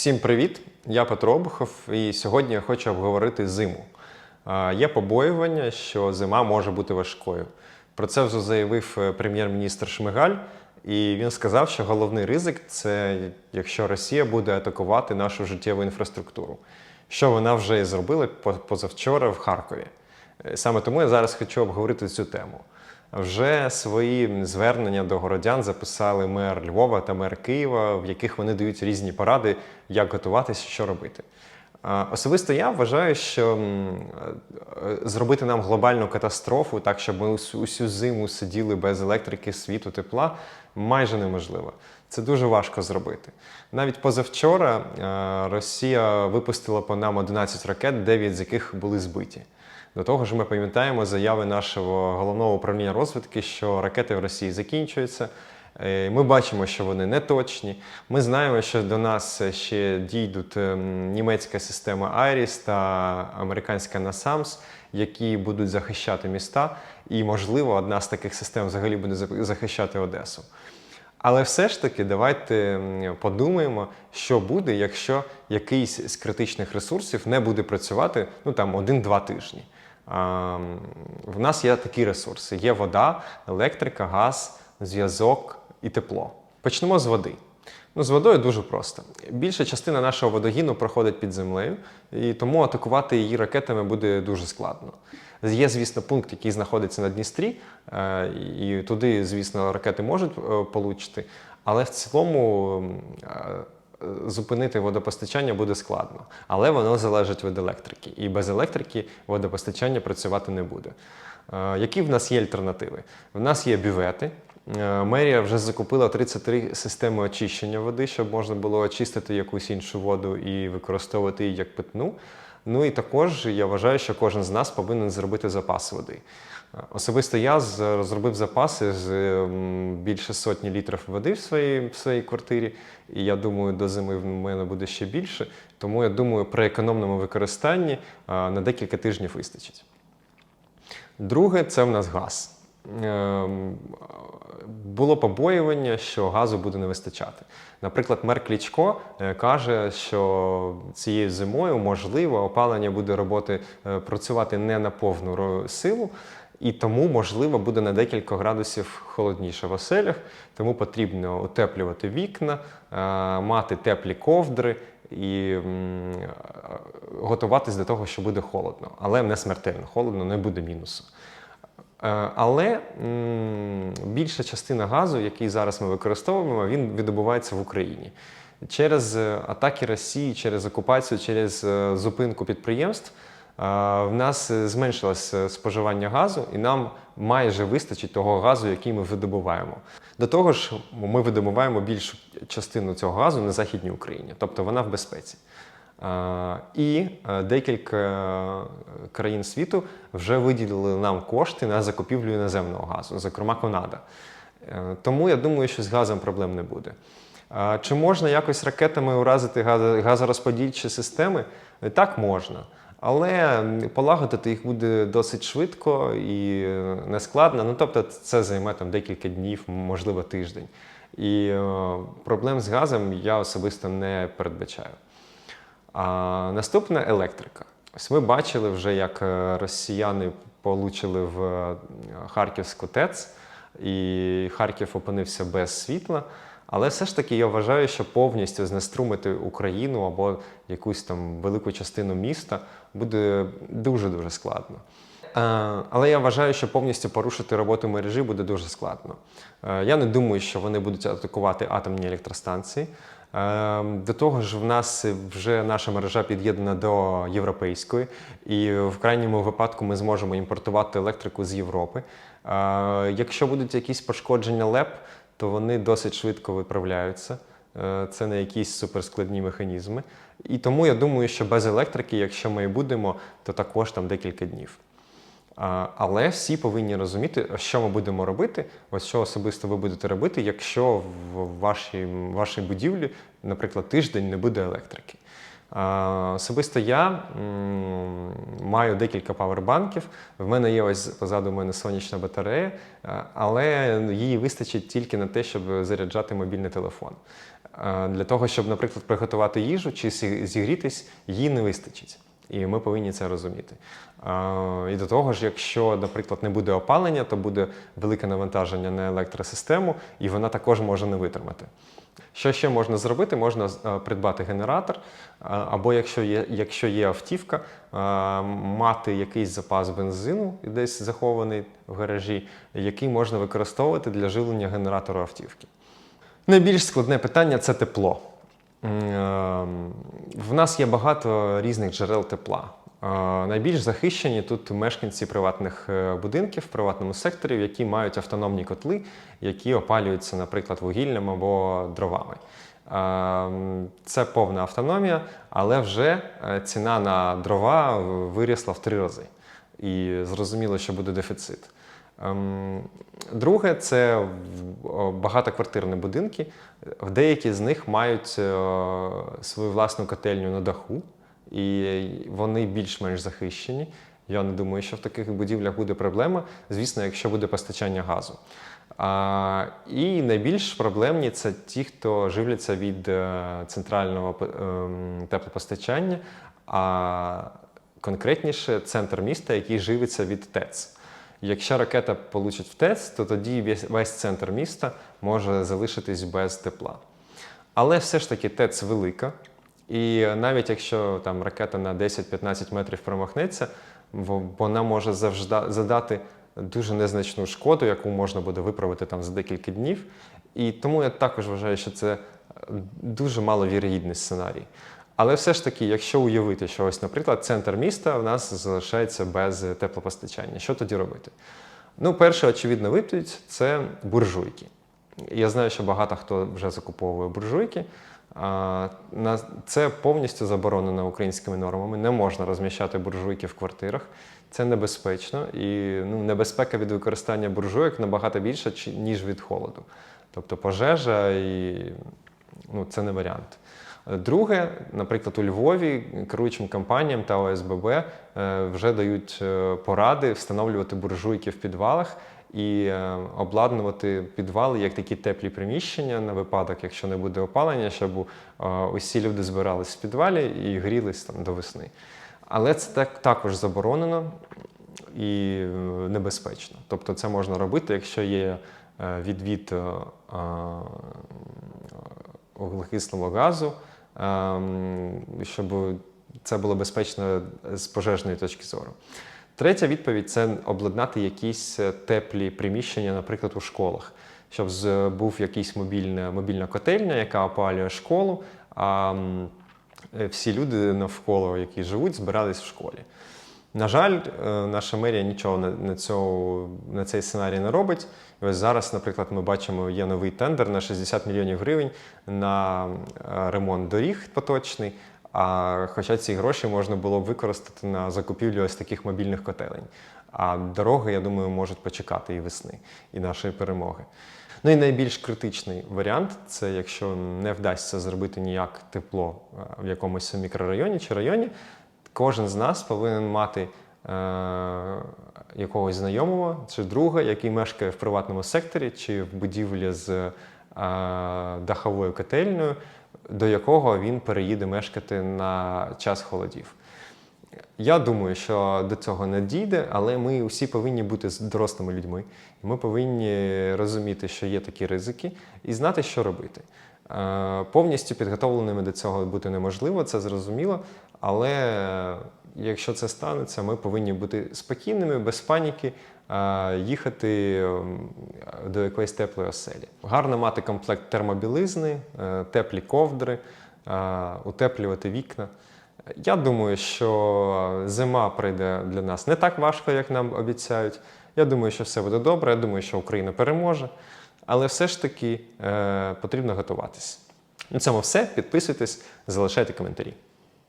Всім привіт! Я Петро Обухов, і сьогодні я хочу обговорити зиму. Є побоювання, що зима може бути важкою. Про це вже заявив е, прем'єр-міністр Шмигаль, і він сказав, що головний ризик це якщо Росія буде атакувати нашу життєву інфраструктуру, що вона вже і зробила позавчора в Харкові. Е, Саме тому я зараз хочу обговорити цю тему. Вже свої звернення до городян записали мер Львова та мер Києва, в яких вони дають різні поради, як готуватися, що робити. Особисто я вважаю, що е, зробити нам глобальну катастрофу, так щоб ми усю, зиму сиділи без електрики, світу, тепла, майже неможливо. Це дуже важко зробити. Навіть позавчора е, Росія випустила по нам 11 ракет, 9 з яких були збиті. До того ж, ми пам'ятаємо заяви нашого головного управління розвідки, що ракети в Росії закінчуються. Е, Ми бачимо, що вони не точні. Ми знаємо, що до нас ще дійдуть ем, німецька система Айріс та американська NASAMS, які будуть захищати міста. І, можливо, одна з таких систем взагалі буде захищати Одесу. Але все ж таки, давайте подумаємо, що буде, якщо якийсь з критичних ресурсів не буде працювати ну там один-два тижні. В нас є такі ресурси: є вода, електрика, газ, зв'язок і тепло. Почнемо з води. Ну, з водою дуже просто. Більша частина нашого водогіну проходить під землею, і тому атакувати її ракетами буде дуже складно. Є, звісно, пункт, який знаходиться на Дністрі, е, і туди, звісно, ракети можуть е, получити, але в цілому е, зупинити водопостачання буде складно. Але воно залежить від електрики. І без електрики водопостачання працювати не буде. Е, Які в нас є альтернативи? В нас є бювети. Е, Мерія вже закупила 33 системи очищення води, щоб можна було очистити якусь іншу воду і використовувати її як питну. Ну і також я вважаю, що кожен з нас повинен зробити запас води. Е, Особисто я з- зробив запаси з більше сотні літрів води в своїй, в своїй квартирі, і я думаю, до зими в мене буде ще більше. Тому я думаю, при економному використанні е, на декілька тижнів вистачить. Друге це в нас газ. Ем, Було побоювання, що газу буде не вистачати. Наприклад, мер Клічко е, каже, що цією зимою можливо опалення буде роботи е, працювати не на повну силу, і тому можливо буде на декілька градусів холодніше в оселях. Тому потрібно утеплювати вікна, е, мати теплі ковдри і готуватись до того, що буде холодно, але не смертельно холодно, не буде мінусу. Е, Але більша частина газу, який зараз ми використовуємо, він видобувається в Україні. Через е, атаки Росії, через окупацію, через е, зупинку підприємств в нас зменшилось споживання газу, і нам майже вистачить того газу, який ми видобуваємо. До того ж, ми видобуваємо більшу частину цього газу на Західній Україні, тобто вона в безпеці. Е, І е, декілька е, країн світу вже виділили нам кошти на закупівлю іноземного газу, зокрема Канада. Тому я думаю, що з газом проблем не буде. Чи можна якось ракетами уразити газ- газорозподільчі системи? Так можна. Але полагодити їх буде досить швидко і нескладно. Ну, тобто, це займе там декілька днів, можливо, тиждень. І проблем з газом я особисто не передбачаю. А наступна електрика. Ось ми бачили вже, як е, росіяни получили в е, Харківську ТЕЦ, і Харків опинився без світла. Але все ж таки я вважаю, що повністю знеструмити Україну або якусь там велику частину міста буде дуже-дуже складно. Е, Але я вважаю, що повністю порушити роботу мережі буде дуже складно. Е, Я не думаю, що вони будуть атакувати атомні електростанції. Е, До того ж, в нас вже наша мережа під'єднана до європейської, і в крайньому випадку ми зможемо імпортувати електрику з Європи. Якщо будуть якісь пошкодження ЛЕП, то вони досить швидко виправляються. Це не якісь суперскладні механізми. І тому я думаю, що без електрики, якщо ми і будемо, то також там декілька днів. Але всі повинні розуміти, що ми будемо робити, ось що особисто ви будете робити, якщо в вашій, вашій будівлі, наприклад, тиждень не буде електрики. Особисто я маю декілька павербанків. В мене є ось позаду мене сонячна батарея, але її вистачить тільки на те, щоб заряджати мобільний телефон. Для того, щоб, наприклад, приготувати їжу чи зігрітись, її не вистачить. І ми повинні це розуміти. І до того ж, якщо, наприклад, не буде опалення, то буде велике навантаження на електросистему, і вона також може не витримати. Що ще можна зробити? Можна е, придбати генератор, або якщо є, якщо є автівка, е, мати якийсь запас бензину десь захований в гаражі, який можна використовувати для живлення генератора автівки. Найбільш складне питання це тепло. Е, В нас є багато різних джерел тепла. Е, Найбільш захищені тут мешканці приватних е, будинків приватному секторі, які мають автономні котли, які опалюються, наприклад, вугіллям або дровами. Це повна автономія, але вже ціна на дрова вирісла в три рази. І зрозуміло, що буде дефіцит. Ем, Друге, це багатоквартирні будинки. Деякі з них мають е, свою власну котельню на даху, і вони більш-менш захищені. Я не думаю, що в таких будівлях буде проблема, звісно, якщо буде постачання газу. А, і найбільш проблемні це ті, хто живляться від е, центрального ем, теплопостачання, а конкретніше центр міста, який живиться від ТЕЦ. Якщо ракета получить в ТЕЦ, то тоді весь, центр міста може залишитись без тепла. Але все ж таки ТЕЦ велика, і навіть якщо там ракета на 10-15 метрів промахнеться, вона може завжди задати дуже незначну шкоду, яку можна буде виправити там за декілька днів. І тому я також вважаю, що це е, дуже маловірогідний сценарій. Але все ж таки, якщо уявити, що ось, наприклад, центр міста в нас залишається без теплопостачання, що тоді робити? Ну, перше, очевидно, відповідь це буржуйки. Я знаю, що багато хто вже закуповує буржуйки. Це повністю заборонено українськими нормами. Не можна розміщати буржуйки в квартирах. Це небезпечно, і ну, небезпека від використання буржуйок набагато більша, ніж від холоду. Тобто пожежа і ну, це не варіант. Друге, наприклад, у Львові керуючим компаніям та ОСББ е, вже дають е, поради встановлювати буржуйки в підвалах і е, обладнувати підвали як такі теплі приміщення на випадок, якщо не буде опалення, щоб усі люди збирались в підвалі і грілись там до весни. Але це так, також заборонено і небезпечно. Тобто це можна робити, якщо є відвід вуглекислого газу, щоб це було безпечно з пожежної точки зору. Третя відповідь це обладнати якісь е, теплі приміщення, наприклад, у школах, щоб був якийсь мобільна, мобільна котельня, яка опалює школу, а е, всі люди навколо, які живуть, збирались в школі. На жаль, е, наша мерія нічого на, цього, на цей сценарій не робить. І ось зараз, наприклад, ми бачимо, є новий тендер на 60 мільйонів гривень на е, ремонт доріг поточний. А хоча ці гроші можна було б використати на закупівлю ось таких мобільних котелень. А дороги, я думаю, можуть почекати і весни, і нашої перемоги. Ну і найбільш критичний варіант це якщо не вдасться зробити ніяк тепло е, в якомусь мікрорайоні чи районі, кожен з нас повинен мати е, якогось знайомого чи друга, який мешкає в приватному секторі чи в будівлі з е, даховою котельнею, до якого він переїде мешкати на час холодів. Я думаю, що до цього не дійде, але ми усі повинні бути дорослими людьми. Ми повинні розуміти, що є такі ризики, і знати, що робити. Е, Повністю підготовленими до цього бути неможливо, це зрозуміло. Але якщо це станеться, ми повинні бути спокійними, без паніки, е, їхати до якоїсь теплої оселі. Гарно мати комплект термобілизни, е, теплі ковдри, е, утеплювати вікна. Я думаю, що зима прийде для нас не так важко, як нам обіцяють. Я думаю, що все буде добре. Я думаю, що Україна переможе. Але все ж таки е, потрібно готуватись. На цьому все. Підписуйтесь, залишайте коментарі.